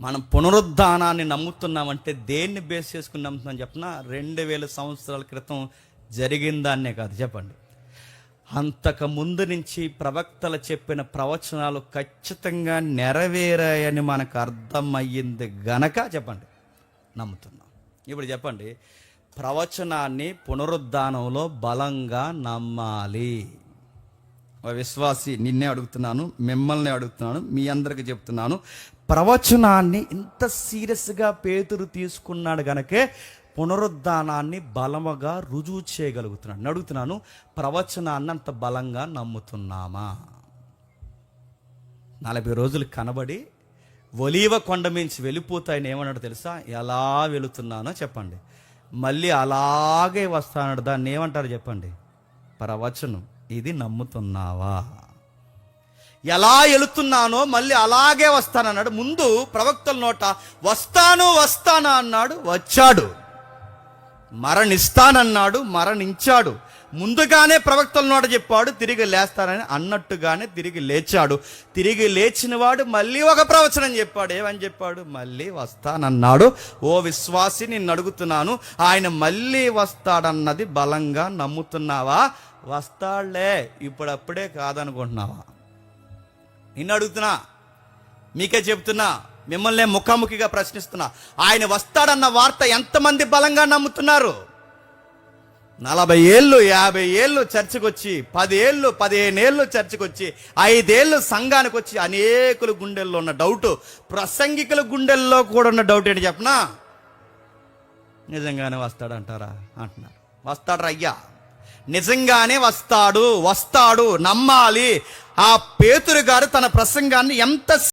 మనం పునరుద్ధానాన్ని నమ్ముతున్నామంటే దేన్ని బేస్ చేసుకుని నమ్ముతున్నాం చెప్పిన? రెండు వేల సంవత్సరాల క్రితం జరిగిన దాన్నే కాదు చెప్పండి. అంతకు ముందు నుంచి ప్రవక్తలు చెప్పిన ప్రవచనాలు ఖచ్చితంగా నెరవేరాయని మనకు అర్థమయ్యింది గనక చెప్పండి నమ్ముతున్నాం. ఇప్పుడు చెప్పండి ప్రవచనాన్ని పునరుద్ధానంలో బలంగా నమ్మాలి. విశ్వాసి నిన్నే అడుగుతున్నాను మిమ్మల్ని అడుగుతున్నాను మీ అందరికి చెప్తున్నాను. ప్రవచనాన్ని ఇంత సీరియస్గా పేతురు తీసుకున్నాడు గనకే పునరుద్ధానాన్ని బలముగా రుజువు చేయగలుగుతున్నాడు. అడుగుతున్నాను ప్రవచనాన్ని అంత బలంగా నమ్ముతున్నామా? నలభై రోజులు కనబడి ఒలీవ కొండ మించి వెళ్ళిపోతాయని ఏమన్నాడు తెలుసా? ఎలా వెళుతున్నానో చెప్పండి. మళ్ళీ అలాగే వస్తానడు దాన్ని ఏమంటారు చెప్పండి? ప్రవచనం. ఇది నమ్ముతున్నావా? ఎలా వెళుతున్నానో మళ్ళీ అలాగే వస్తానన్నాడు. ముందు ప్రవక్తల నోట వస్తాను వస్తానా అన్నాడు. వచ్చాడు. మరణిస్తానన్నాడు మరణించాడు. ముందుగానే ప్రవక్తల నోట చెప్పాడు తిరిగి లేస్తానని అన్నట్టుగానే తిరిగి లేచాడు. తిరిగి లేచినవాడు మళ్ళీ ఒక ప్రవచనం చెప్పాడు. ఏమని చెప్పాడు? మళ్ళీ వస్తానన్నాడు. ఓ విశ్వాసి నిన్ను అడుగుతున్నాను. ఆయన మళ్ళీ వస్తాడన్నది బలంగా నమ్ముతున్నావా? వస్తాడులే ఇప్పుడప్పుడే కాదనుకుంటున్నావా? నిన్ను అడుగుతున్నా మీకే చెప్తున్నా మిమ్మల్ని ముఖాముఖిగా ప్రశ్నిస్తున్నా. ఆయన వస్తాడన్న వార్త ఎంతమంది బలంగా నమ్ముతున్నారు? నలభై ఏళ్ళు యాభై ఏళ్ళు చర్చకు వచ్చి పది ఏళ్ళు పదిహేను ఏళ్ళు చర్చకు వచ్చి ఐదేళ్ళు సంఘానికి వచ్చి అనేకుల గుండెల్లో ఉన్న డౌట్ ప్రసంగికుల గుండెల్లో కూడా ఉన్న డౌట్ ఏంటి చెప్పనా? నిజంగానే వస్తాడంటారా అంటున్నారు. వస్తాడు అయ్యా నిజంగానే వస్తాడు వస్తాడు నమ్మాలి. ఆ పేతురు గారు తన ప్రసంగాన్ని ఎంత